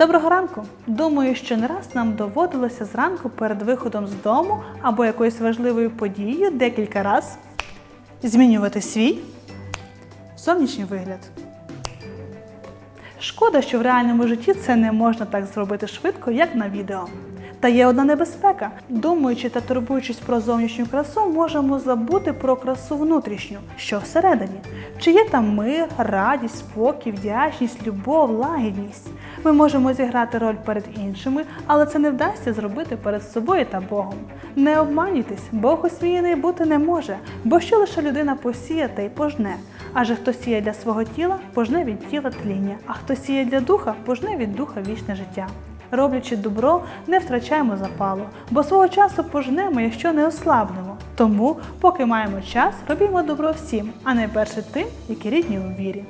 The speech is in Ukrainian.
Доброго ранку! Думаю, що не раз нам доводилося зранку перед виходом з дому або якоюсь важливою подією декілька раз змінювати свій зовнішній вигляд. Шкода, що в реальному житті це не можна так зробити швидко, як на відео. Та є одна небезпека. Думаючи та турбуючись про зовнішню красу, можемо забути про красу внутрішню, що всередині. Чи є там мир, радість, спокій, вдячність, любов, лагідність. Ми можемо зіграти роль перед іншими, але це не вдасться зробити перед собою та Богом. Не обманюйтесь, Бог освіяний бути не може, бо що лише людина посіє та й пожне. Адже хто сіє для свого тіла, пожне від тіла тління, а хто сіє для духа, пожне від духа вічне життя. Роблячи добро, не втрачаємо запалу, бо свого часу пожнемо, якщо не ослабнемо. Тому, поки маємо час, робімо добро всім, а найперше тим, які рідні у вірі.